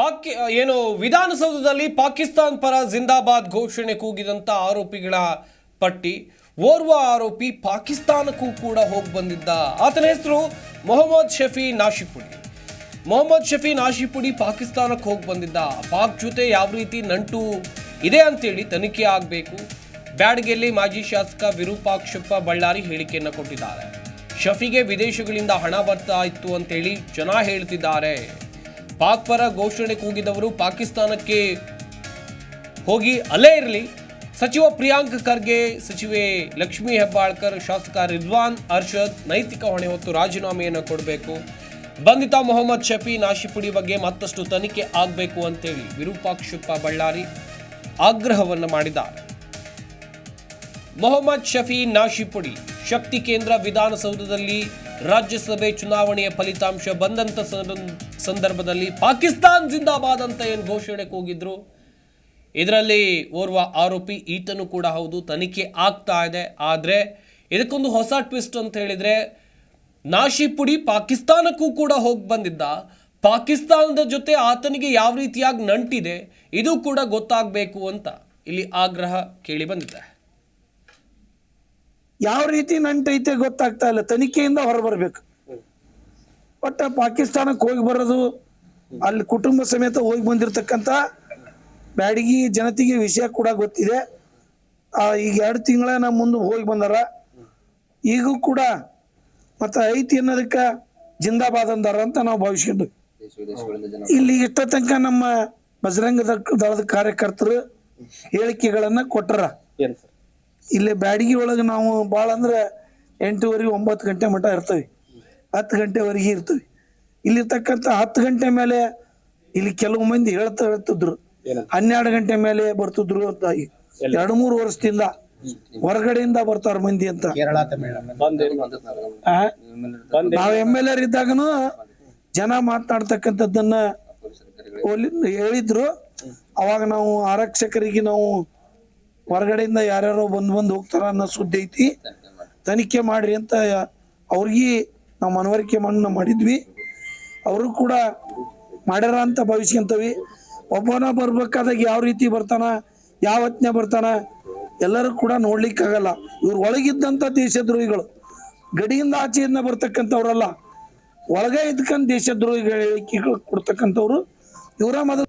ಪಾಕಿ ಏನು ವಿಧಾನಸೌಧದಲ್ಲಿ ಪಾಕಿಸ್ತಾನ್ ಪರ ಜಿಂದಾಬಾದ್ ಘೋಷಣೆ ಕೂಗಿದಂಥ ಆರೋಪಿಗಳ ಪಟ್ಟಿ. ಓರ್ವ ಆರೋಪಿ ಪಾಕಿಸ್ತಾನಕ್ಕೂ ಕೂಡ ಹೋಗಿ ಬಂದಿದ್ದ. ಆತನ ಹೆಸರು ಮೊಹಮ್ಮದ್ ಶಫಿ ನಾಶಿಪುಡಿ. ಮೊಹಮ್ಮದ್ ಶಫಿ ನಾಶಿಪುಡಿ ಪಾಕಿಸ್ತಾನಕ್ಕೆ ಹೋಗಿ ಬಂದಿದ್ದ. ಪಾಕ್ ಜೊತೆ ಯಾವ ರೀತಿ ನಂಟು ಇದೆ ಅಂತೇಳಿ ತನಿಖೆ ಆಗಬೇಕು. ಬ್ಯಾಡ್ಗೆಲ್ಲಿ ಮಾಜಿ ಶಾಸಕ ವಿರೂಪಾಕ್ಷಪ್ಪ ಬಳ್ಳಾರಿ ಹೇಳಿಕೆಯನ್ನು ಕೊಟ್ಟಿದ್ದಾರೆ. ಶಫಿಗೆ ವಿದೇಶಗಳಿಂದ ಹಣ ಬರ್ತಾ ಇತ್ತು ಅಂತೇಳಿ ಜನ ಹೇಳ್ತಿದ್ದಾರೆ. ಪಾಕ್ ಪರ ಘೋಷಣೆ ಕೂಗಿದವರು ಪಾಕಿಸ್ತಾನಕ್ಕೆ ಹೋಗಿ ಅಲ್ಲೇ ಇರಲಿ. ಸಚಿವ ಪ್ರಿಯಾಂಕ್ ಖರ್ಗೆ, ಸಚಿವೆ ಲಕ್ಷ್ಮಿ ಹೆಬ್ಬಾಳ್ಕರ್, ಶಾಸಕ ರಿದ್ವಾನ್ ಅರ್ಷದ್ ನೈತಿಕ ಹೊಣೆ ಹೊತ್ತು ರಾಜೀನಾಮೆಯನ್ನು ಕೊಡಬೇಕು. ಬಂಧಿತ ಮೊಹಮ್ಮದ್ ಶಫಿ ನಾಶಿಪುಡಿ ಬಗ್ಗೆ ಮತ್ತಷ್ಟು ತನಿಖೆ ಆಗಬೇಕು ಅಂತೇಳಿ ವಿರೂಪಾಕ್ಷಪ್ಪ ಬಳ್ಳಾರಿ ಆಗ್ರಹವನ್ನು ಮಾಡಿದ್ದಾರೆ. ಮೊಹಮ್ಮದ್ ಶಫಿ ನಾಶಿಪುಡಿ ಶಕ್ತಿ ಕೇಂದ್ರ ವಿಧಾನಸೌಧದಲ್ಲಿ ರಾಜ್ಯಸಭೆ ಚುನಾವಣೆಯ ಫಲಿತಾಂಶ ಸಂದ- ಸಂದರ್ಭದಲ್ಲಿ ಪಾಕಿಸ್ತಾನ್ ಜಿಂದಾಬಾದ್ ಅಂತ ಏನು ಘೋಷಣೆ ಕೂಗಿದ್ರು ಇದರಲ್ಲಿ ಓರ್ವ ಆರೋಪಿ ಈತನು ಕೂಡ ಹೌದು, ತನಿಖೆ ಆಗ್ತಾ ಇದೆ. ಆದರೆ ಇದಕ್ಕೊಂದು ಹೊಸ ಟ್ವಿಸ್ಟ್ ಅಂತ ಹೇಳಿದ್ರೆ, ನಾಶಿಪುಡಿ ಪಾಕಿಸ್ತಾನಕ್ಕೂ ಕೂಡ ಹೋಗಿ ಬಂದಿದ್ದ. ಪಾಕಿಸ್ತಾನದ ಜೊತೆ ಆತನಿಗೆ ಯಾವ ರೀತಿಯಾಗಿ ನಂಟಿದೆ, ಇದು ಕೂಡ ಗೊತ್ತಾಗಬೇಕು ಅಂತ ಇಲ್ಲಿ ಆಗ್ರಹ ಕೇಳಿ ಬಂದಿದೆ. ಯಾವ ರೀತಿ ನಂಟೈತೆ ಗೊತ್ತಾಗ್ತಾ ಇಲ್ಲ. ತನಿಖೆಯಿಂದ ಹೊರಬರ್ಬೇಕು. ಒಟ್ಟ ಪಾಕಿಸ್ತಾನಕ್ಕೆ ಹೋಗಿ ಬರೋದು, ಅಲ್ಲಿ ಕುಟುಂಬ ಸಮೇತ ಹೋಗಿ ಬಂದಿರತಕ್ಕಂತ ಬ್ಯಾಡಗಿ ಜನತೆಗೆ ವಿಷಯ ಕೂಡ ಗೊತ್ತಿದೆ. ಈಗ ಎರಡು ತಿಂಗಳ ನಮ್ಮ ಮುಂದೆ ಹೋಗಿ ಬಂದಾರ. ಈಗೂ ಕೂಡ ಮತ್ತೆ ಐತಿ ಅನ್ನೋದಕ್ಕೆ ಜಿಂದಾಬಾದ್ ಅಂದಾರ ಅಂತ ನಾವು ಭಾವಿಸ್ಕೊಂಡು ಇಲ್ಲಿ ಇಷ್ಟ ತನಕ ನಮ್ಮ ಬಜರಂಗ ದಳ- ದಳದ ಕಾರ್ಯಕರ್ತರು ಹೇಳಿಕೆಗಳನ್ನ ಕೊಟ್ಟರ. ಇಲ್ಲಿ ಬ್ಯಾಡಗಿ ಒಳಗೆ ನಾವು ಭಾಳ ಅಂದ್ರೆ ಎಂಟೂವರೆಗೆ ಒಂಬತ್ತು ಗಂಟೆ ಮಟ್ಟ ಇರ್ತೇವೆ ಹತ್ತು ಗಂಟೆವರೆಗೆ ಇರ್ತೀವಿ ಇಲ್ಲಿರ್ತಕ್ಕಂಥ ಹತ್ತು ಗಂಟೆ ಮೇಲೆ ಇಲ್ಲಿ ಕೆಲವು ಮಂದಿ ಹೇಳ್ತಾ ಹೇಳ್ತಿದ್ರು. ಹನ್ನೆರಡು ಗಂಟೆ ಮೇಲೆ ಬರ್ತಿದ್ರು ಅಂತ. ಎರಡು ಮೂರು ವರ್ಷದಿಂದ ಹೊರಗಡೆಯಿಂದ ಬರ್ತಾರ ಮಂದಿ ಅಂತ. ನಾವ್ ಎಂ ಎಲ್ ಆರ್ ಇದ್ದಾಗನು ಜನ ಮಾತನಾಡ್ತಕ್ಕಂಥದ್ದನ್ನ ಹೇಳಿದ್ರು. ಅವಾಗ ನಾವು ಆರಕ್ಷಕರಿಗೆ ನಾವು ಹೊರಗಡೆಯಿಂದ ಯಾರ್ಯಾರೋ ಬಂದು ಬಂದು ಹೋಗ್ತಾರ ಅನ್ನೋ ಸುದ್ದಿ ಐತಿ. ತನಿಖೆ ಮಾಡ್ರಿ ಅಂತ ಅವ್ರಿಗೆ ನಾವು ಮನವರಿಕೆ ಮಣ್ಣು ಮಾಡಿದ್ವಿ. ಅವರು ಕೂಡ ಮಾಡ್ಯಾರ ಅಂತ ಭಾವಿಸ್ಕೊಂತವಿ. ಒಬ್ಬನ ಬರ್ಬೇಕಾದಾಗ ಯಾವ ರೀತಿ ಬರ್ತಾನ, ಯಾವ ಹೊತ್ನ್ಯಾಗ ಬರ್ತಾನ, ಎಲ್ಲರೂ ಕೂಡ ನೋಡ್ಲಿಕ್ಕಾಗಲ್ಲ. ಇವ್ರು ಒಳಗಿದ್ದಂಥ ದೇಶದ್ರೋಹಿಗಳು, ಗಡಿಯಿಂದ ಆಚೆಯಿಂದ ಬರ್ತಕ್ಕಂಥವ್ರಲ್ಲ, ಒಳಗೆ ಇದ್ಕಂತ ದೇಶದ್ರೋಹಿಗಳ ಹೇಳಿಕೆಗಳು ಕೊಡ್ತಕ್ಕಂಥವ್ರು, ಇವರ ಮೊದಲು